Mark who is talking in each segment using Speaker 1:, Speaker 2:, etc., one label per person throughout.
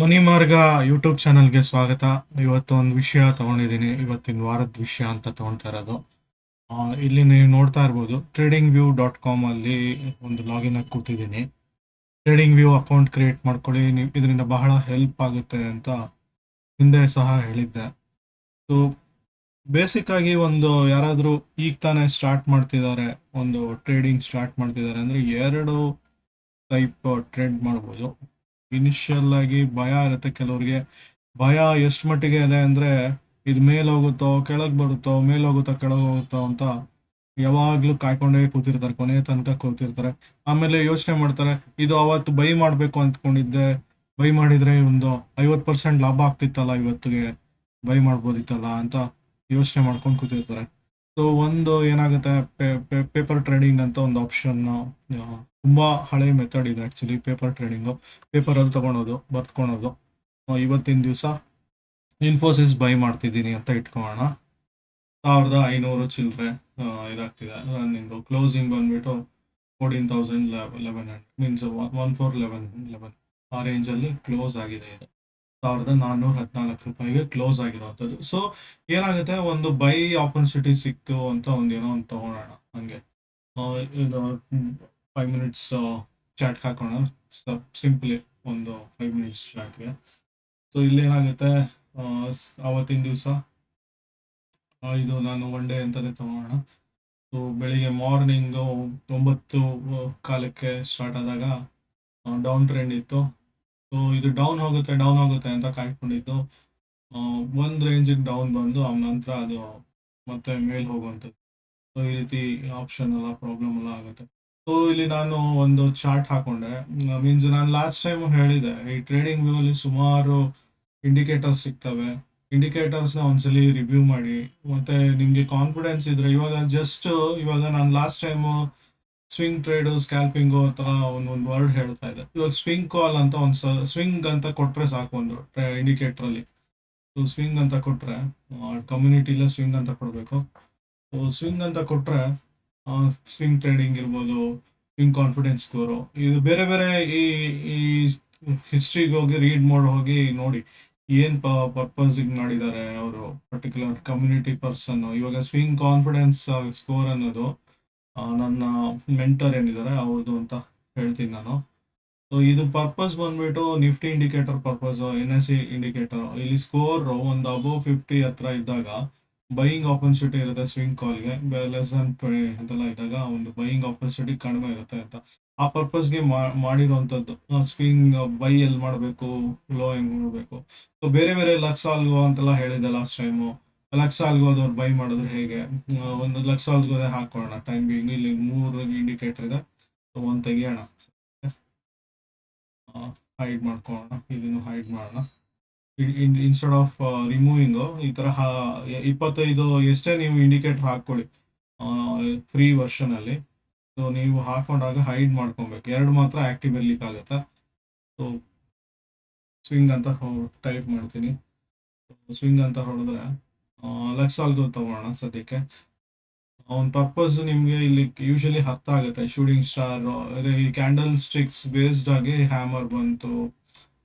Speaker 1: ಮನಿ ಮಾರ್ಗ ಯೂಟ್ಯೂಬ್ ಚಾನಲ್ಗೆ ಸ್ವಾಗತ. ಇವತ್ತು ಒಂದು ವಿಷಯ ತಗೊಂಡಿದ್ದೀನಿ. ಇವತ್ತಿನ ವಾರದ ವಿಷಯ ಅಂತ ತಗೊಳ್ತಾ ಇರೋದು. ಇಲ್ಲಿ ನೀವು ನೋಡ್ತಾ ಇರ್ಬೋದು. ಟ್ರೇಡಿಂಗ್ ವ್ಯೂ ಡಾಟ್ ಕಾಮಲ್ಲಿ ಒಂದು ಲಾಗಿನ್ ಆಗಿ ಕೂತಿದ್ದೀನಿ. ಟ್ರೇಡಿಂಗ್ ವ್ಯೂ ಅಕೌಂಟ್ ಕ್ರಿಯೇಟ್ ಮಾಡ್ಕೊಳ್ಳಿ. ನೀವು ಇದರಿಂದ ಬಹಳ ಹೆಲ್ಪ್ ಆಗುತ್ತೆ ಅಂತ ಹಿಂದೆ ಸಹ ಹೇಳಿದ್ದೆ. ಸೊ ಬೇಸಿಕ್ ಆಗಿ ಒಂದು ಯಾರಾದರೂ ಈಗ ತಾನೇ ಸ್ಟಾರ್ಟ್ ಮಾಡ್ತಿದ್ದಾರೆ, ಒಂದು ಟ್ರೇಡಿಂಗ್ ಸ್ಟಾರ್ಟ್ ಮಾಡ್ತಿದ್ದಾರೆ ಅಂದರೆ ಎರಡು ಟೈಪ್ ಟ್ರೇಡ್ ಮಾಡ್ಬೋದು. ಇನಿಷಿಯಲ್ ಆಗಿ ಭಯ ಇರುತ್ತೆ ಕೆಲವ್ರಿಗೆ. ಭಯ ಎಷ್ಟು ಮಟ್ಟಿಗೆ ಇದೆ ಅಂದ್ರೆ, ಇದು ಮೇಲ್ ಹೋಗುತ್ತೋ, ಕೆಳಗ್ ಬರುತ್ತೋ, ಮೇಲ್ ಹೋಗುತ್ತೋ, ಕೆಳಗ್ ಹೋಗುತ್ತೋ ಅಂತ ಯಾವಾಗ್ಲೂ ಕಾಯ್ಕೊಂಡೇ ಕೂತಿರ್ತಾರೆ, ಕೊನೆ ತನಕ ಕೂತಿರ್ತಾರೆ. ಆಮೇಲೆ ಯೋಚನೆ ಮಾಡ್ತಾರೆ, ಇದು ಅವತ್ತು ಬೈ ಮಾಡ್ಬೇಕು ಅಂದ್ಕೊಂಡಿದ್ದೆ, ಬೈ ಮಾಡಿದ್ರೆ ಒಂದು ಐವತ್ ಪರ್ಸೆಂಟ್ ಲಾಭ ಆಗ್ತಿತ್ತಲ್ಲ ಇವತ್ತಿಗೆ, ಬೈ ಮಾಡ್ಬೋದಿತ್ತಲ್ಲ ಅಂತ ಯೋಚನೆ ಮಾಡ್ಕೊಂಡು ಕೂತಿರ್ತಾರೆ. ಸೊ ಒಂದು ಏನಾಗುತ್ತೆ ಪೇಪರ್ ಟ್ರೇಡಿಂಗ್ ಅಂತ ಒಂದು ಆಪ್ಷನ್ ತುಂಬಾ ಹಳೆ ಮೆಥಡ್ ಇದೆ ಆಕ್ಚುಲಿ ಪೇಪರ್ ಟ್ರೇಡಿಂಗು ಪೇಪರಲ್ಲಿ ತಗೊಳೋದು, ಬರ್ತ್ಕೊಳೋದು. ಇವತ್ತಿನ ದಿವಸ ಇನ್ಫೋಸಿಸ್ ಬೈ ಮಾಡ್ತಿದ್ದೀನಿ ಅಂತ ಇಟ್ಕೊಳ್ಳೋಣ ಸಾವಿರದ ಐನೂರು ಚಿಲ್ಲರೆ ಇದಾಗ್ತಿದೆ. ನಿಂದು ಕ್ಲೋಸಿಂಗ್ ಬಂದ್ಬಿಟ್ಟು fourteen thousand eleven hundred means one four eleven eleven ಆ ರೇಂಜಲ್ಲಿ ಕ್ಲೋಸ್ ಆಗಿದೆ ಇದು. ಸಾವಿರದ ನಾನ್ನೂರ ಹದಿನಾಲ್ಕು ರೂಪಾಯಿಗೆ ಕ್ಲೋಸ್ ಆಗಿರುವಂಥದ್ದು ಸೊ ಏನಾಗುತ್ತೆ? ಒಂದು ಬೈ ಆಪರ್ಚುನಿಟಿ ಸಿಕ್ತು ಅಂತ ಒಂದೇನೋ ಒಂದು ತಗೊಳೋಣ. ಹಂಗೆ. ಫೈವ್ ಮಿನಿಟ್ಸ್ ಚಾಟ್ ಹಾಕೋಣ. ಸಿಂಪ್ಲಿ ಒಂದು ಫೈವ್ ಮಿನಿಟ್ಸ್ ಚಾಟ್ಗೆ ಸೊ ಇಲ್ಲೇನಾಗುತ್ತೆ ಆವತ್ತಿನ ದಿವಸ ಇದು ನಾನು ಒನ್ ಡೇ ಅಂತಲೇ ತಗೋಣ. ಸೊ ಬೆಳಿಗ್ಗೆ ಮಾರ್ನಿಂಗು ಒಂಬತ್ತು ಕಾಲಕ್ಕೆ ಸ್ಟಾರ್ಟ್ ಆದಾಗ ಡೌನ್ ಟ್ರೆಂಡ್ ಇತ್ತು. ಸೊ ಇದು ಡೌನ್ ಹೋಗುತ್ತೆ ಡೌನ್ ಹೋಗುತ್ತೆ ಅಂತ ಕಾಯ್ಕೊಂಡಿದ್ದು. ಒಂದು ರೇಂಜಿಗೆ ಡೌನ್ ಬಂದು ಆ ನಂತರ ಅದು ಮತ್ತೆ ಮೇಲೆ ಹೋಗುವಂಥದ್ದು. ಸೊ ಈ ರೀತಿ ಆಪ್ಷನ್ ಎಲ್ಲ ಪ್ರಾಬ್ಲಮ್ ಎಲ್ಲ ಆಗುತ್ತೆ. ಸೊ ಇಲ್ಲಿ ನಾನು ಒಂದು ಚಾರ್ಟ್ ಹಾಕೊಂಡೆ. ಮೀನ್ಸ್ ನಾನು ಲಾಸ್ಟ್ ಟೈಮ್ ಹೇಳಿದೆ, ಈ ಟ್ರೇಡಿಂಗ್ ವ್ಯೂ ಅಲ್ಲಿ ಸುಮಾರು ಇಂಡಿಕೇಟರ್ಸ್ ಸಿಗ್ತವೆ. ಇಂಡಿಕೇಟರ್ಸ್ನ ಒಂದ್ಸಲಿ ರಿವ್ಯೂ ಮಾಡಿ. ಮತ್ತೆ ನಿಮ್ಗೆ ಕಾನ್ಫಿಡೆನ್ಸ್ ಇದ್ರೆ, ಇವಾಗ ಜಸ್ಟ್ ಇವಾಗ ನಾನು last time swing trade scalping ಅಥವಾ ಒಂದು ವರ್ಡ್ ಹೇಳ್ತಾ ಇದೆ ಇವಾಗ ಸ್ವಿಂಗ್ ಕಾಲ್ ಅಂತ ಒಂದು ಸ್ವಿಂಗ್ ಅಂತ ಕೊಟ್ರೆ ಸಾಕು ಒಂದು ಇಂಡಿಕೇಟರ್ ಅಲ್ಲಿ. ಸೊ ಸ್ವಿಂಗ್ ಅಂತ ಕೊಟ್ರೆ ಕಮ್ಯುನಿಟಿಲೇ ಸ್ವಿಂಗ್ ಅಂತ ಕೊಡಬೇಕು. ಸ್ವಿಂಗ್ ಅಂತ ಕೊಟ್ರೆ ಸ್ವಿಂಗ್ ಟ್ರೇಡಿಂಗ್ ಇರ್ಬೋದು ಸ್ವಿಂಗ್ ಕಾನ್ಫಿಡೆನ್ಸ್ ಸ್ಕೋರು ಇದು ಬೇರೆ ಬೇರೆ ಈ ಈ ಹಿಸ್ಟ್ರಿಗೆ ಹೋಗಿ ರೀಡ್ ಮಾಡಿ ಹೋಗಿ ನೋಡಿ ಏನ್ ಪರ್ಪಸ್ ಮಾಡಿದ್ದಾರೆ ಅವರು ಪರ್ಟಿಕ್ಯುಲರ್ ಕಮ್ಯುನಿಟಿ ಪರ್ಸನ್ ಇವಾಗ ಸ್ವಿಂಗ್ ಕಾನ್ಫಿಡೆನ್ಸ್ ಸ್ಕೋರ್ ಅನ್ನೋದು ನನ್ನ ಮೆಂಟರ್ ಏನಿದ್ದಾರೆ ಅವ್ರದ್ದು ಅಂತ ಹೇಳ್ತೀನಿ ನಾನು. ಸೊ ಇದು ಪರ್ಪಸ್ ಬಂದ್ಬಿಟ್ಟು Nifty indicator purpose N S C indicator ಇಲ್ಲಿ ಸ್ಕೋರ್ ಒಂದು ಅಬೋವ್ ಫಿಫ್ಟಿ ಹತ್ರ ಇದ್ದಾಗ ಬೈಯಿಂಗ್ ಆಪರ್ಚುನಿಟಿ ಇರುತ್ತೆ ಸ್ವಿಂಗ್ ಕಾಲ್ಗೆ ಲೆಸ್ ದನ್ ಅಂತೆಲ್ಲ ಇದ್ದಾಗ ಒಂದು ಬೈಯಿಂಗ್ ಆಪರ್ಚುನಿಟಿ ಕಡಿಮೆ ಇರುತ್ತೆ ಅಂತ. ಆ ಪರ್ಪಸ್ಗೆ ಮಾಡಿರುವಂಥದ್ದು ಸ್ವಿಂಗ್ ಬೈ ಎಲ್ಲಿ ಮಾಡಬೇಕು ಲೋ ಹೆಂಗ್ ಮಾಡಬೇಕು. ಸೊ ಬೇರೆ ಬೇರೆ ಲಕ್ಸ್ ಅಲ್ಗೋ ಅಂತೆಲ್ಲ ಹೇಳಿದೆ ಲಾಸ್ಟ್ ಟೈಮು ಲಕ್ಷ ಅಲ್ಗೋದವ್ರು ಬೈ ಮಾಡಿದ್ರೆ ಹೇಗೆ? ಒಂದು ಲಕ್ಷ ಅಲ್ಗೋದೆ ಹಾಕೋಣ. ಟೈಮ್ ಬಿಂಗ್ ಇಲ್ಲಿ ಮೂರು ಇಂಡಿಕೇಟರ್ ಇದೆ. ಸೊ ಒಂದು ತೆಗಿಯೋಣ. ಹೈಡ್ ಮಾಡ್ಕೊಳ್ಳೋಣ. ಇದನ್ನು ಹೈಡ್ ಮಾಡೋಣ. ಇನ್ಸ್ಟೆಡ್ ಆಫ್ ರಿಮೂವಿಂಗು ಈ ತರ ಇಪ್ಪತ್ತೈದು ಎಷ್ಟೇ ನೀವು ಇಂಡಿಕೇಟರ್ ಹಾಕೊಳ್ಳಿ ಫ್ರೀ ವರ್ಷನ್ ಅಲ್ಲಿ. ಸೊ ನೀವು ಹಾಕೊಂಡಾಗ ಹೈಡ್ ಮಾಡ್ಕೊಬೇಕು. ಎರಡು ಮಾತ್ರ ಆಕ್ಟಿವ್ ಇರ್ಲಿಕ್ಕೆ ಆಗುತ್ತೆ ಸೊ ಸ್ವಿಂಗ್ ಅಂತ ಟೈಪ್ ಮಾಡ್ತೀನಿ. ಸ್ವಿಂಗ್ ಅಂತ ಹೊಡೆದ್ರೆ ಲಕ್ಸ್ ಅಲ್ಗೋ ತಗೋಣ ಸದ್ಯಕ್ಕೆ. ಅವನ ಪರ್ಪಸ್ ನಿಮಗೆ ಇಲ್ಲಿ ಯೂಶಲಿ ಅರ್ಥ ಆಗುತ್ತೆ shooting star candlesticks based ಆಗಿ ಹ್ಯಾಮರ್ ಬಂತು.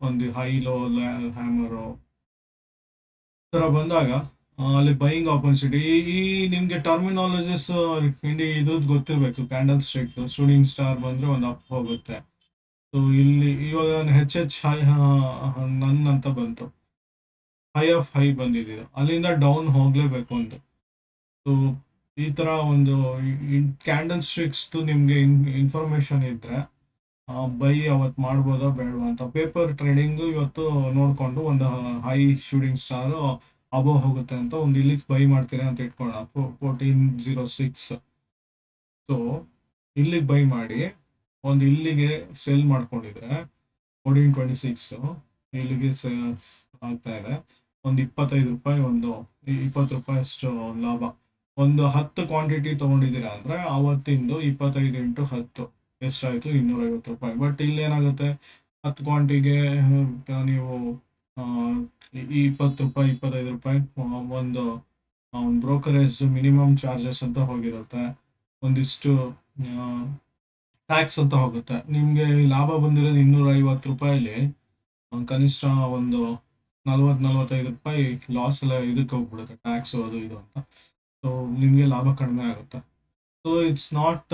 Speaker 1: ಒಂದು ಹೈ ಲೋ ಹ್ಯಾಮರು ತರ ಬಂದಾಗ ಅಲ್ಲಿ ಬೈಯಿಂಗ್ ಆಪರ್ಚುನಿಟಿ ಈ ನಿಮಗೆ ಟರ್ಮಿನಾಲಜಿಸ್ ಇಂಡಿ ಇದ್ರದ್ದು ಗೊತ್ತಿರಬೇಕು ಕ್ಯಾಂಡಲ್ ಸ್ಟಿಕ್ ಶೂಟಿಂಗ್ ಸ್ಟಾರ್ ಬಂದ್ರೆ ಒಂದು ಅಪ್ ಹೋಗುತ್ತೆ. ಸೊ ಇಲ್ಲಿ ಇವಾಗ ಹೆಚ್ ಎಚ್ ಹೈ ನನ್ ಅಂತ ಬಂತು. ಹೈ ಆಫ್ ಹೈ ಬಂದಿದೆ ಅಲ್ಲಿಂದ ಡೌನ್ ಹೋಗಲೇಬೇಕು ಅಂತ. ಸೊ ಈ ತರ ಒಂದು ಕ್ಯಾಂಡಲ್ ಸ್ಟಿಕ್ಸ್ ನಿಮ್ಗೆ ಇನ್ಫಾರ್ಮೇಶನ್ ಇದ್ರೆ ಬೈ ಅವತ್ತು ಮಾಡ್ಬೋದಾ ಬೇಡವಾ ಅಂತ. ಪೇಪರ್ ಟ್ರೇಡಿಂಗ್ ಇವತ್ತು ನೋಡ್ಕೊಂಡು ಒಂದು ಹೈ ಶೂಟಿಂಗ್ ಸ್ಟಾರ್ ಅಬೋ ಹೋಗುತ್ತೆ ಅಂತ ಒಂದು ಇಲ್ಲಿಗೆ ಬೈ ಮಾಡ್ತೀರಾ ಅಂತ ಇಟ್ಕೊಳ್ಳೋಣ. ಫೋರ್ಟೀನ್ ಜೀರೋ ಸಿಕ್ಸ್ ಸೊ ಇಲ್ಲಿಗೆ ಬೈ ಮಾಡಿ, ಒಂದು ಇಲ್ಲಿಗೆ ಸೆಲ್ ಮಾಡ್ಕೊಂಡಿದ್ರೆ ಫೋರ್ಟೀನ್ ಟ್ವೆಂಟಿ ಸಿಕ್ಸ್ ಇಲ್ಲಿಗೆ ಆಗ್ತಾ ಇದೆ. ಒಂದು ಇಪ್ಪತ್ತೈದು ರೂಪಾಯಿ, ಒಂದು ಇಪ್ಪತ್ತು ರೂಪಾಯಿ ಅಷ್ಟು ಲಾಭ. ಒಂದು ಹತ್ತು ಕ್ವಾಂಟಿಟಿ ತಗೊಂಡಿದ್ದೀರಾ ಅಂದರೆ ಅವತ್ತಿಂದು ಇಪ್ಪತ್ತೈದು ಇಂಟು ಹತ್ತು. ಎಷ್ಟಾಯ್ತು ಇನ್ನೂರ ಐವತ್ತು ರೂಪಾಯಿ. ಬಟ್ ಇಲ್ಲಿ ಏನಾಗುತ್ತೆ ಹತ್ತು ಕ್ವಾಂಟಿಗೆ ನೀವು ಇಪ್ಪತ್ತು ರೂಪಾಯಿ, ಇಪ್ಪತ್ತೈದು ರೂಪಾಯಿ ಒಂದು ಬ್ರೋಕರೇಜ್ ಮಿನಿಮಮ್ ಚಾರ್ಜಸ್ ಅಂತ ಹೋಗಿರುತ್ತೆ. ಒಂದಿಷ್ಟು ಟ್ಯಾಕ್ಸ್ ಅಂತ ಹೋಗುತ್ತೆ. ನಿಮಗೆ ಲಾಭ ಬಂದಿರೋದು ಇನ್ನೂರ ಐವತ್ತು ರೂಪಾಯಿಲಿ ಕನಿಷ್ಠ ಒಂದು ನಲ್ವತ್ತು, ನಲ್ವತ್ತೈದು ರೂಪಾಯಿ ಲಾಸ್ ಎಲ್ಲ ಇದಕ್ಕೆ ಹೋಗ್ಬಿಡುತ್ತೆ ಟ್ಯಾಕ್ಸ್ ಅದು, ಇದು ಅಂತ. ಸೊ ನಿಮಗೆ ಲಾಭ ಕಡಿಮೆ ಆಗುತ್ತೆ. ಸೊ ಇಟ್ಸ್ ನಾಟ್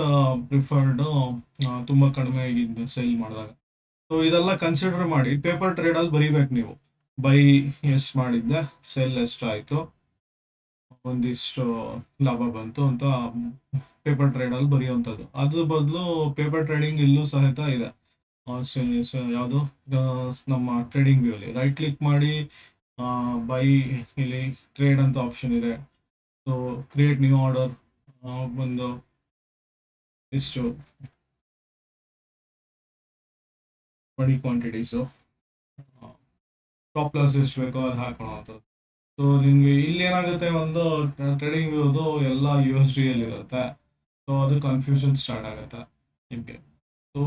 Speaker 1: ಪ್ರಿಫರ್ಡ್ ತುಂಬ ಕಡಿಮೆ ಆಗಿದ್ದು ಸೇಲ್ ಮಾಡಿದಾಗ. ಸೊ ಇದೆಲ್ಲ ಕನ್ಸಿಡರ್ ಮಾಡಿ. ಪೇಪರ್ ಟ್ರೇಡಲ್ಲಿ ಬರೀಬೇಕು ನೀವು. ಬೈ ಎಷ್ಟು ಮಾಡಿದ್ದೆ ಸೆಲ್ ಎಷ್ಟಾಯಿತು ಒಂದಿಷ್ಟು ಲಾಭ ಬಂತು ಅಂತ ಪೇಪರ್ ಟ್ರೇಡಲ್ಲಿ ಬರೆಯುವಂಥದ್ದು. ಅದ್ರ ಬದಲು ಪೇಪರ್ ಟ್ರೇಡಿಂಗ್ ಇಲ್ಲೂ ಸಹಿತ ಇದೆ. ಯಾವುದು? ನಮ್ಮ ಟ್ರೇಡಿಂಗ್ ವ್ಯೂಲಿ ರೈಟ್ ಕ್ಲಿಕ್ ಮಾಡಿ ಬೈ ಇಲ್ಲಿ ಟ್ರೇಡ್ ಅಂತ ಆಪ್ಷನ್ ಇದೆ. ಸೊ ಕ್ರಿಯೇಟ್ ನ್ಯೂ ಆರ್ಡರ್ ಒಂದು ಇಷ್ಟು ಬಡಿ ಕ್ವಾಂಟಿಟೀಸು ಟಾಪ್ ಲಾಸ್ ಎಷ್ಟು ಬೇಕೋ ಅದು ಹಾಕೊಳ್ಳೋವಂಥದ್ದು ಸೊ ನಿಮಗೆ ಇಲ್ಲಿ ಏನಾಗುತ್ತೆ ಒಂದು ಟ್ರೇಡಿಂಗ್ ಇರೋದು ಎಲ್ಲ ಯು ಎಸ್ ಡಿ ಅಲ್ಲಿ ಇರುತ್ತೆ ಸೊ ಅದು ಕನ್ಫ್ಯೂಷನ್ ಸ್ಟಾರ್ಟ್ ಆಗುತ್ತೆ ನಿಮಗೆ. ಸೊ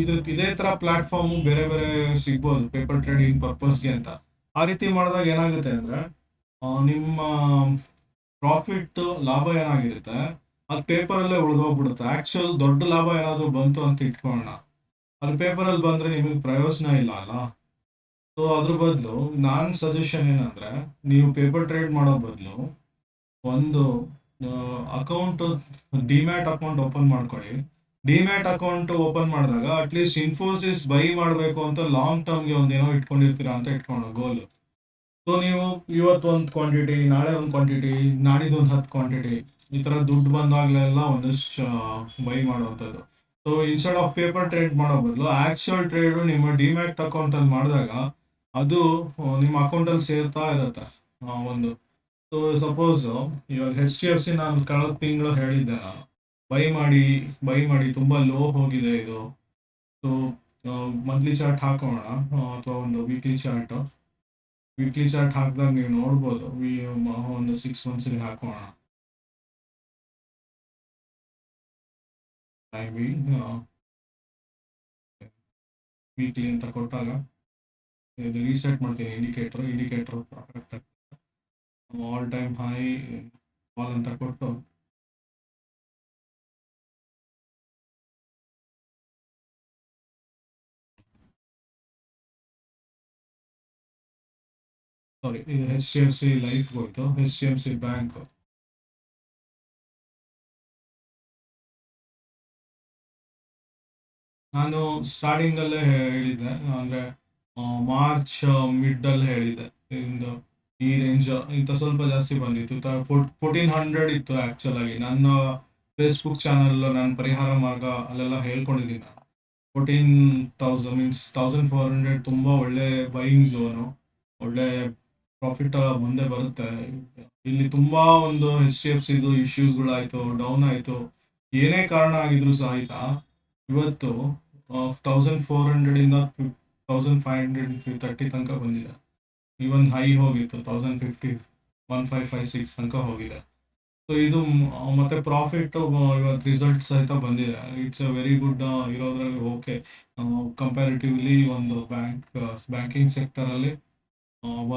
Speaker 1: ಇದು ಇದೇ ಥರ ಪ್ಲಾಟ್ಫಾರ್ಮು ಬೇರೆ ಬೇರೆ ಸಿಗ್ಬೋದು ಪೇಪರ್ ಟ್ರೇಡಿಂಗ್ ಪರ್ಪಸ್ಗೆ ಅಂತ. ಆ ರೀತಿ ಮಾಡಿದಾಗ ಏನಾಗುತ್ತೆ ಅಂದರೆ ನಿಮ್ಮ ಪ್ರಾಫಿಟ್ ಲಾಭ ಏನಾಗಿರುತ್ತೆ? ಅದು ಪೇಪರಲ್ಲೇ ಉಳಿದೋಗ್ಬಿಡುತ್ತೆ ಆ್ಯಕ್ಚುಲ್ ದೊಡ್ಡ ಲಾಭ ಏನಾದರೂ ಬಂತು ಅಂತ ಇಟ್ಕೊಳ್ಳೋಣ. ಅದು ಪೇಪರಲ್ಲಿ ಬಂದರೆ ನಿಮಗೆ ಪ್ರಯೋಜನ ಇಲ್ಲ ಅಲ್ಲ? ಸೊ ಅದ್ರ ಬದಲು ನಾನು ಸಜೆಷನ್ ಏನಂದರೆ, ನೀವು ಪೇಪರ್ ಟ್ರೇಡ್ ಮಾಡೋ ಬದಲು ಒಂದು ಅಕೌಂಟ್ ಡಿಮ್ಯಾಟ್ ಅಕೌಂಟ್ ಓಪನ್ ಮಾಡ್ಕೊಳ್ಳಿ. ಡಿಮ್ಯಾಟ್ ಅಕೌಂಟ್ ಓಪನ್ ಮಾಡಿದಾಗ ಅಟ್ಲೀಸ್ಟ್ ಇನ್ಫೋಸಿಸ್ ಬೈ ಮಾಡಬೇಕು ಅಂತ ಲಾಂಗ್ ಟರ್ಮ್ಗೆ ಒಂದು ಏನೋ ಇಟ್ಕೊಂಡಿರ್ತೀರಾ ಅಂತ ಇಟ್ಕೊಂಡು ಗೋಲ್ ಸೊ ನೀವು ಇವತ್ತು ಒಂದು ಕ್ವಾಂಟಿಟಿ ನಾಳೆ ಒಂದು ಕ್ವಾಂಟಿಟಿ ನಾಡಿದ್ದು ಒಂದು ಹತ್ತು ಕ್ವಾಂಟಿಟಿ ಈ ತರ ದುಡ್ಡು ಬಂದಾಗ್ಲೆಲ್ಲ ಒಂದಿಷ್ಟು ಬೈ ಮಾಡುವಂಥದ್ದು. So instead of paper trade ಮಾಡೋ ಬದಲು ಆಕ್ಚುಯಲ್ ಟ್ರೇಡು ನಿಮ್ಮ ಡಿಮ್ಯಾಟ್ ಅಕೌಂಟಲ್ಲಿ ಮಾಡಿದಾಗ ಅದು ನಿಮ್ಮ ಅಕೌಂಟ್ ಅಲ್ಲಿ ಸೇರ್ತಾ ಇರುತ್ತೆ ಒಂದು. ಸೊ ಸಪೋಸ್ ಇವಾಗ ಹೆಚ್ ಡಿ ಎಫ್ ಸಿ ನಾನು ಕಳೆದ ತಿಂಗಳು ಹೇಳಿದ್ದೆ ಬೈ ಮಾಡಿ ಬೈ ಮಾಡಿ ತುಂಬಾ ಲೋ ಹೋಗಿದೆ ಇದು. ಸೊ ಮಂತ್ಲಿ ಚಾರ್ಟ್ ಹಾಕೋಣ ಅಥವಾ ಒಂದು ವೀಕ್ಲಿ ಚಾರ್ಟ್ ವೀಕ್ಲಿ ಚಾರ್ಟ್ ಹಾಕಿದಾಗ ನೀವು ನೋಡ್ಬೋದು ಒಂದು ಸಿಕ್ಸ್ ಮಂತ್ಸ್ಗೆ ಹಾಕೋಣ. ವಿ ವೀಕ್ಲಿ ಅಂತ ಕೊಟ್ಟಾಗ ಇದು ರೀಸೆಟ್ ಮಾಡ್ತೀನಿ indicator indicator correct all time high all ಅಂತ ಕೊಟ್ಟು ಸಾರಿ ಇದು H D F C life ಹೋಯ್ತು H D F C bank ನಾನು ಸ್ಟಾರ್ಟಿಂಗ್ ಅಲ್ಲೇ ಹೇಳಿದ್ದೆ, ಅಂದ್ರೆ ಮಾರ್ಚ್ ಮಿಡ್ ಅಲ್ಲಿ ಹೇಳಿದ್ದೆ. ಇಂದು ಈ ರೇಂಜ್ ಇಂಥ ಸ್ವಲ್ಪ ಜಾಸ್ತಿ ಬಂದಿತ್ತು. ಫೋರ್ಟೀನ್ ಹಂಡ್ರೆಡ್ ಇತ್ತು ಆಕ್ಚುಲ್ ಆಗಿ. ನನ್ನ ಫೇಸ್ಬುಕ್ ಚಾನಲ್ ನಾನು ಪರಿಹಾರ ಮಾರ್ಗ ಅಲ್ಲೆಲ್ಲ ಹೇಳ್ಕೊಂಡಿದ್ದೀನಿ ನಾನು. Fourteen thousand means thousand four hundred ತುಂಬ ಒಳ್ಳೆ ಬೈಯಿಂಗ್ ಝೋನು ಒಳ್ಳೆ ಪ್ರಾಫಿಟ್ ಮುಂದೆ ಬರುತ್ತೆ. ಇಲ್ಲಿ ತುಂಬಾ ಒಂದು ಎಚ್ ಡಿ ಎಫ್ ಸಿದು ಇಶ್ಯೂಸ್ಗಳಾಯ್ತು ಡೌನ್ ಆಯಿತು. ಏನೇ ಕಾರಣ ಆಗಿದ್ರು ಸಹಿತ ಇವತ್ತು ತೌಸಂಡ್ ಫೋರ್ ಹಂಡ್ರೆಡಿಂದ ತೌಸಂಡ್ ಫೈವ್ ಹಂಡ್ರೆಡ್ ತರ್ಟಿ ತನಕ ಬಂದಿದೆ. ಈವನ್ ಹೈ ಹೋಗಿತ್ತು thousand fifty one five five six ತನಕ ಹೋಗಿದೆ. ಸೊ ಇದು ಮತ್ತೆ ಪ್ರಾಫಿಟ್ ಇವತ್ತು ರಿಸಲ್ಟ್ ಸಹಿತ ಬಂದಿದೆ. ಇಟ್ಸ್ ಅ ವೆರಿ ಗುಡ್ ಇರೋದ್ರಲ್ಲಿ ಓಕೆ ಕಂಪ್ಯಾರಿಟಿವ್ಲಿ ಒಂದು ಬ್ಯಾಂಕ್ ಬ್ಯಾಂಕಿಂಗ್ ಸೆಕ್ಟರಲ್ಲಿ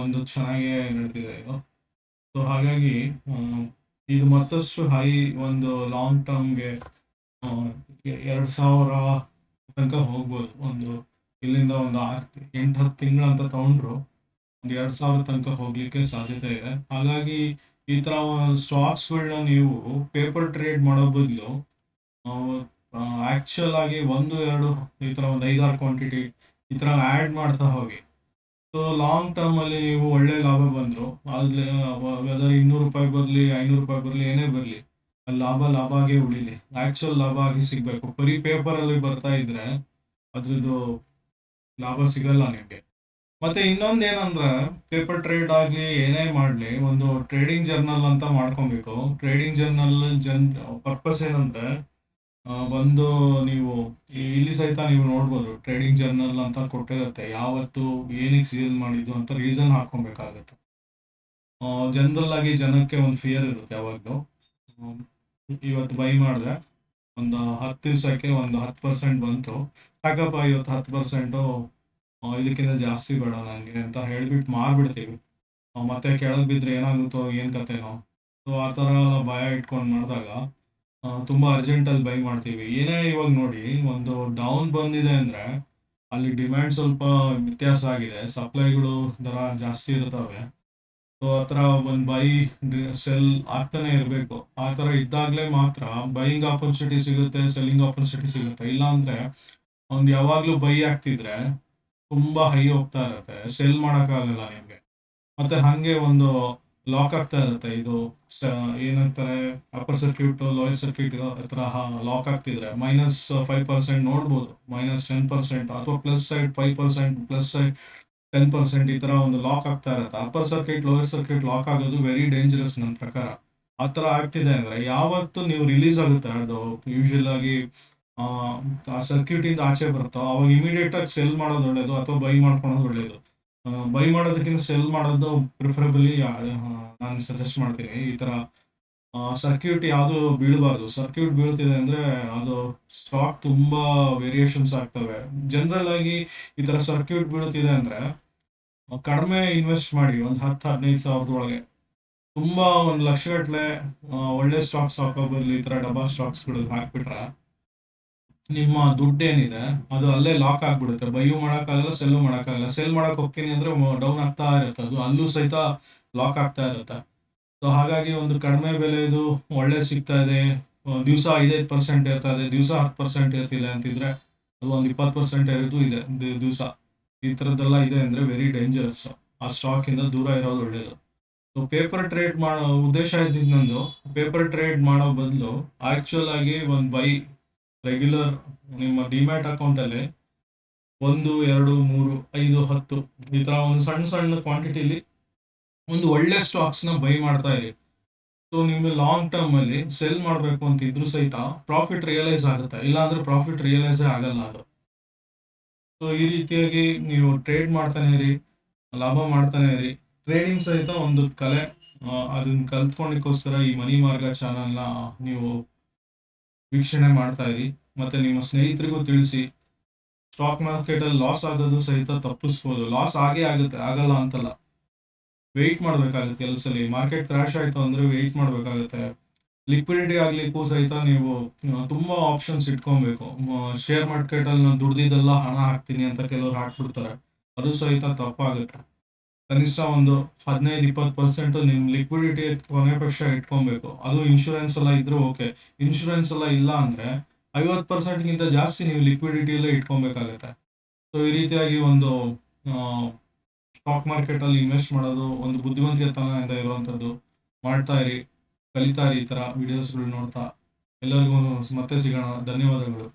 Speaker 1: ಒಂದು ಚೆನ್ನಾಗೇ ನಡೆದಿದೆ ಇದು. ಸೊ ಹಾಗಾಗಿ ಇದು ಮತ್ತಷ್ಟು ಹೈ ಒಂದು ಲಾಂಗ್ ಟರ್ಮ್ಗೆ ಎರಡು ಸಾವಿರ ತನಕ ಹೋಗ್ಬೋದು. ಒಂದು ಇಲ್ಲಿಂದ ಒಂದು ಆರು ಎಂಟು, ಹತ್ತು ತಿಂಗಳು ಅಂತ ತಗೊಂಡ್ರು ಒಂದು ಎರಡು ಸಾವಿರ ತನಕ ಹೋಗ್ಲಿಕ್ಕೆ ಸಾಧ್ಯತೆ ಇದೆ. ಹಾಗಾಗಿ ಈ ಥರ ಸ್ಟಾಕ್ಸ್ಗಳನ್ನ ನೀವು ಪೇಪರ್ ಟ್ರೇಡ್ ಮಾಡೋ ಬದಲು ಆ್ಯಕ್ಚುಲ್ ಆಗಿ ಒಂದು, ಎರಡು, ಈ ಥರ ಒಂದು ಐದಾರು ಕ್ವಾಂಟಿಟಿ ಈ ಥರ ಆ್ಯಡ್ ಮಾಡ್ತಾ ಹೋಗಿ. ಸೊ ಲಾಂಗ್ ಟರ್ಮಲ್ಲಿ ನೀವು ಒಳ್ಳೆ ಲಾಭ ಬಂದರು. ವೆದರ್ ಇನ್ನೂರು ರೂಪಾಯಿ ಬರಲಿ, ಐನೂರು ರೂಪಾಯಿ ಬರಲಿ, ಏನೇ ಬರಲಿ. ಲಾಭ ಲಾಭ ಆಗಿ ಉಳಿಲಿ. ಆಕ್ಚುಯಲ್ ಲಾಭ ಆಗಿ ಸಿಗಬೇಕು. ಬರೀ ಪೇಪರಲ್ಲಿ ಬರ್ತಾ ಇದ್ರೆ ಅದ್ರದ್ದು ಲಾಭ ಸಿಗಲ್ಲ ನಿಮಗೆ. ಮತ್ತೆ ಇನ್ನೊಂದು ಏನಂದ್ರೆ ಪೇಪರ್ ಟ್ರೇಡ್ ಆಗಲಿ, ಏನೇ ಮಾಡಲಿ, ಒಂದು ಟ್ರೇಡಿಂಗ್ ಜರ್ನಲ್ ಅಂತ ಮಾಡ್ಕೊಬೇಕು. ಟ್ರೇಡಿಂಗ್ ಜರ್ನಲ್ ಜನ್ ಪರ್ಪಸ್ ಏನಂದ್ರೆ ಒಂದು ನೀವು ಇಲ್ಲಿ ಸಹಿತ ನೀವು ನೋಡ್ಬೋದು ಟ್ರೇಡಿಂಗ್ ಜರ್ನಲ್ ಅಂತ ಕೊಟ್ಟಿರುತ್ತೆ. ಯಾವತ್ತು, ಏನಕ್ಕೆ ಸೀಲ್ ಮಾಡಿದ್ದು ಅಂತ ರೀಸನ್ ಹಾಕೊಬೇಕಾಗತ್ತೆ. ಜನರಲ್ ಆಗಿ ಜನಕ್ಕೆ ಒಂದು ಫಿಯರ್ ಇರುತ್ತೆ ಯಾವಾಗಲೂ. ಇವತ್ತು ಬೈ ಮಾಡಿದೆ. ಒಂದು ಹತ್ತು ದಿವಸಕ್ಕೆ ಒಂದು ಹತ್ತು ಪರ್ಸೆಂಟ್ ಬಂತು. ಸಾಕಪ್ಪ, ಇವತ್ತು ಹತ್ತು ಪರ್ಸೆಂಟು ಇದಕ್ಕಿಂತ ಜಾಸ್ತಿ ಬೇಡ ನನಗೆ ಅಂತ ಹೇಳಿಬಿಟ್ಟು ಮಾರ್ಬಿಡ್ತೀವಿ. ಮತ್ತೆ ಕೆಳಗೆ ಬಿದ್ದರೆ ಏನಾಗುತ್ತೋ, ಏನು ಕತೆನೋ. ಸೊ ಆ ಥರ ಎಲ್ಲ ಭಯ ಇಟ್ಕೊಂಡು ಮಾಡಿದಾಗ ತುಂಬ ಅರ್ಜೆಂಟಲ್ಲಿ ಬೈ ಮಾಡ್ತೀವಿ. ಏನೇ ಇವಾಗ ನೋಡಿ, ಒಂದು ಡೌನ್ ಬಂದಿದೆ ಅಂದರೆ, ಅಲ್ಲಿ ಡಿಮ್ಯಾಂಡ್ ಸ್ವಲ್ಪ ವ್ಯತ್ಯಾಸ ಆಗಿದೆ. ಸಪ್ಲೈಗಳು ದರ ಜಾಸ್ತಿ ಇರ್ತವೆ. ಥರ ಒಂದು ಬೈ ಸೆಲ್ ಆಗ್ತಾನೆ ಇರಬೇಕು. ಆ ಥರ ಇದ್ದಾಗಲೇ ಮಾತ್ರ ಬೈಯಿಂಗ್ ಆಪರ್ಚುನಿಟಿ ಸಿಗುತ್ತೆ ಸೆಲ್ಲಿಂಗ್ ಆಪರ್ಚುನಿಟಿ ಸಿಗುತ್ತೆ. ಇಲ್ಲ ಅಂದ್ರೆ ಒಂದು ಯಾವಾಗಲೂ ಬೈ ಆಗ್ತಿದ್ರೆ ತುಂಬಾ ಹೈ ಹೋಗ್ತಾ ಇರುತ್ತೆ. ಸೆಲ್ ಮಾಡೋಕ್ಕಾಗಲ್ಲ ನಿಮಗೆ. ಮತ್ತೆ ಹಂಗೆ ಒಂದು ಲಾಕ್ ಆಗ್ತಾ ಇರುತ್ತೆ. ಇದು ಏನಂತಾರೆ ಅಪ್ಪರ್ ಸರ್ಕ್ಯೂಟ್ ಲೋಯರ್ ಸರ್ಕ್ಯೂಟ್ ಹತ್ರ ಲಾಕ್ ಆಗ್ತಿದ್ರೆ ಮೈನಸ್ ಫೈವ್ ಪರ್ಸೆಂಟ್ ನೋಡ್ಬೋದು. ಮೈನಸ್ ಟೆನ್ ಪರ್ಸೆಂಟ್ ಅಥವಾ plus side five percent plus side ten percent ಈ ತರ ಒಂದು ಲಾಕ್ ಆಗ್ತಾ ಇರುತ್ತೆ. Upper circuit lower circuit lock ಆಗೋದು ವೆರಿ ಡೇಂಜರಸ್ ನನ್ನ ಪ್ರಕಾರ. ಆ ತರ ಆಗ್ತಿದೆ ಅಂದ್ರೆ ಯಾವತ್ತು ನೀವು ರಿಲೀಸ್ ಆಗುತ್ತೆ, ಅದು ಯೂಶುವಲ್ ಆಗಿ, ಆ ಸರ್ಕ್ಯೂಟ್ ಇಂದ ಆಚೆ ಬರುತ್ತೋ, ಅವಾಗ ಇಮಿಡಿಯೇಟ್ ಆಗಿ ಸೆಲ್ ಮಾಡೋದು ಒಳ್ಳೇದು ಅಥವಾ ಬೈ ಮಾಡ್ಕೊಳೋದು ಒಳ್ಳೇದು. ಬೈ ಮಾಡೋದಕ್ಕಿಂತ ಸೆಲ್ ಮಾಡೋದು ಪ್ರಿಫರಬಲಿ ನಾನು ಸಜೆಸ್ಟ್ ಮಾಡ್ತೀನಿ ಈ ತರ ಸರ್ಕ್ಯೂಟ್ ಯಾವುದು ಬೀಳಬಾರ್ದು. ಸರ್ಕ್ಯೂಟ್ ಬೀಳ್ತಿದೆ ಅಂದ್ರೆ ಅದು ಸ್ಟಾಕ್ ತುಂಬಾ ವೇರಿಯೇಷನ್ಸ್ ಆಗ್ತವೆ. ಜನರಲ್ ಆಗಿ ಈ ತರ ಸರ್ಕ್ಯೂಟ್ ಬೀಳ್ತಿದೆ ಅಂದ್ರೆ ಕಡಿಮೆ ಇನ್ವೆಸ್ಟ್ ಮಾಡಿ ಒಂದು ಹತ್ತು ಹದಿನೈದು ಸಾವಿರದ ಒಳಗೆ. ತುಂಬಾ ಒಂದು ಲಕ್ಷಗಟ್ಲೆ ಆ, ಒಳ್ಳೆ ಸ್ಟಾಕ್ಸ್ ಹಾಕೋಬರ್ಲಿ ಈ ತರ ಡಬ್ಬಾ ಸ್ಟಾಕ್ಸ್ಗಳು ಹಾಕ್ಬಿಟ್ರೆ ನಿಮ್ಮ ದುಡ್ಡು ಏನಿದೆ ಅದು ಅಲ್ಲೇ ಲಾಕ್ ಆಗ್ಬಿಡುತ್ತೆ. ಬೈಯು ಮಾಡೋಕ್ಕಾಗಲ್ಲ ಸೆಲ್ಲು ಮಾಡೋಕ್ಕಾಗಲ್ಲ. ಸೆಲ್ ಮಾಡಕ್ ಹೋಗ್ತೀನಿ ಅಂದ್ರೆ ಡೌನ್ ಆಗ್ತಾ ಇರುತ್ತೆ. ಅದು ಅಲ್ಲೂ ಸಹಿತ ಲಾಕ್ ಆಗ್ತಾ ಇರುತ್ತೆ. ಸೊ ಹಾಗಾಗಿ ಒಂದು ಕಡಿಮೆ ಬೆಲೆದು ಒಳ್ಳೆ ಸಿಗ್ತಾ ಇದೆ. ದಿವಸ ಐದೈದು ಪರ್ಸೆಂಟ್ ಇರ್ತಾ ಇದೆ. ದಿವಸ ಹತ್ತು ಪರ್ಸೆಂಟ್ ಇರ್ತಿಲ್ಲ ಅಂತಿದ್ರೆ ಅದು ಒಂದು ಇಪ್ಪತ್ತು ಪರ್ಸೆಂಟ್ ಇರೋದು ಇದೆ. ದಿವಸ. ಈ ಥರದ್ದೆಲ್ಲ ಇದೆ ಅಂದ್ರೆ ವೆರಿ ಡೇಂಜರಸ್ ಆ ಸ್ಟಾಕ್ ಇಂದ ದೂರ ಇರೋದು ಒಳ್ಳೆಯದು ಸೊ ಪೇಪರ್ ಟ್ರೇಡ್ ಮಾಡೋ ಉದ್ದೇಶ ಇದ್ದಿದ್ದು ನಂದು. ಪೇಪರ್ ಟ್ರೇಡ್ ಮಾಡೋ ಬದಲು ಆಕ್ಚುಯಲ್ ಆಗಿ ಒಂದು ಬೈ ರೆಗ್ಯುಲರ್ ನಿಮ್ಮ ಡಿಮ್ಯಾಟ್ ಅಕೌಂಟಲ್ಲಿ ಒಂದು, ಎರಡು, ಮೂರು, ಐದು, ಹತ್ತು ಈ ಥರ ಒಂದು ಸಣ್ಣ ಸಣ್ಣ ಕ್ವಾಂಟಿಟಿಲಿ ಒಂದು ಒಳ್ಳೆ ಸ್ಟಾಕ್ಸ್ನ ಬೈ ಮಾಡ್ತಾ ಇರಿ. ಸೊ ನಿಮ್ಗೆ ಲಾಂಗ್ ಟರ್ಮ್ ಅಲ್ಲಿ ಸೆಲ್ ಮಾಡಬೇಕು ಅಂತ ಇದ್ರು ಸಹಿತ ಪ್ರಾಫಿಟ್ ರಿಯಲೈಸ್ ಆಗುತ್ತೆ. ಇಲ್ಲಾಂದ್ರೆ ಪ್ರಾಫಿಟ್ ರಿಯಲೈಸೇ ಆಗಲ್ಲ ಅದು. ಸೊ ಈ ರೀತಿಯಾಗಿ ನೀವು ಟ್ರೇಡ್ ಮಾಡ್ತಾನೆ ಇರಿ, ಲಾಭ ಮಾಡ್ತಾನೆ ಇರಿ. ಟ್ರೇಡಿಂಗ್ ಸಹಿತ ಒಂದು ಕಲೆ ಅದನ್ನ ಕಲ್ತ್ಕೊಂಡಿಕ್ಕೋಸ್ಕರ ಈ ಮನಿ ಮಾರ್ಗ ಚಾನಲ್ನ ನೀವು ವೀಕ್ಷಣೆ ಮಾಡ್ತಾ ಇರಿ. ಮತ್ತೆ ನಿಮ್ಮ ಸ್ನೇಹಿತರಿಗೂ ತಿಳಿಸಿ ಸ್ಟಾಕ್ ಮಾರ್ಕೆಟ್ ಅಲ್ಲಿ ಲಾಸ್ ಆಗೋದು ಸಹಿತ ತಪ್ಪಿಸ್ಬೋದು. ಲಾಸ್ ಆಗೇ ಆಗುತ್ತೆ, ಆಗಲ್ಲ ಅಂತಲ್ಲ. ವೆಯ್ಟ್ ಮಾಡ್ಬೇಕಾಗುತ್ತೆ ಕೆಲವು ಸಲ ಮಾರ್ಕೆಟ್ ಕ್ರಾಶ್ ಆಯ್ತು ಅಂದ್ರೆ ವೆಯ್ಟ್ ಮಾಡಬೇಕಾಗುತ್ತೆ. ಲಿಕ್ವಿಡಿಟಿ ಆಗಲಿಕ್ಕೂ ಸಹಿತ ನೀವು ತುಂಬಾ ಆಪ್ಷನ್ಸ್ ಇಟ್ಕೊಬೇಕು. ಶೇರ್ ಮಾರ್ಕೆಟ್ ಅಲ್ಲಿ ನಾನು ದುಡ್ದಿದ್ದೆಲ್ಲ ಹಣ ಹಾಕ್ತೀನಿ ಅಂತ ಕೆಲವರು ಹಾಕ್ಬಿಡ್ತಾರೆ. ಅದು ಸಹಿತ ತಪ್ಪಾಗುತ್ತೆ. ಕನಿಷ್ಠ ಒಂದು ಹದಿನೈದು, ಇಪ್ಪತ್ತು ಪರ್ಸೆಂಟ್ ನಿಮ್ ಲಿಕ್ವಿಡಿಟಿ ಕೊನೆ ಪಕ್ಷ ಇಟ್ಕೊಬೇಕು. ಅದು ಇನ್ಶೂರೆನ್ಸ್ ಎಲ್ಲ ಇದ್ರೆ ಓಕೆ ಇನ್ಶೂರೆನ್ಸ್ ಎಲ್ಲ ಇಲ್ಲ ಅಂದ್ರೆ ಐವತ್ತು ಪರ್ಸೆಂಟ್ಗಿಂತ ಜಾಸ್ತಿ ನೀವು ಲಿಕ್ವಿಡಿಟಿ ಎಲ್ಲ ಇಟ್ಕೊಬೇಕಾಗುತ್ತೆ. ಸೊ ಈ ರೀತಿಯಾಗಿ ಒಂದು ಸ್ಟಾಕ್ ಮಾರ್ಕೆಟ್ ಅಲ್ಲಿ ಇನ್ವೆಸ್ಟ್ ಮಾಡೋದು ಒಂದು ಬುದ್ಧಿವಂತಿಕೆತನದಿಂದ ಇರುವಂತದ್ದು ಮಾಡ್ತಾ ಇರಿ, ಕಲಿತಾ ಇರಿ ಈ ತರ ವಿಡಿಯೋಸ್ಗಳು ನೋಡ್ತಾ ಎಲ್ಲರಿಗೂ ಮತ್ತೆ ಸಿಗೋಣ. ಧನ್ಯವಾದಗಳು.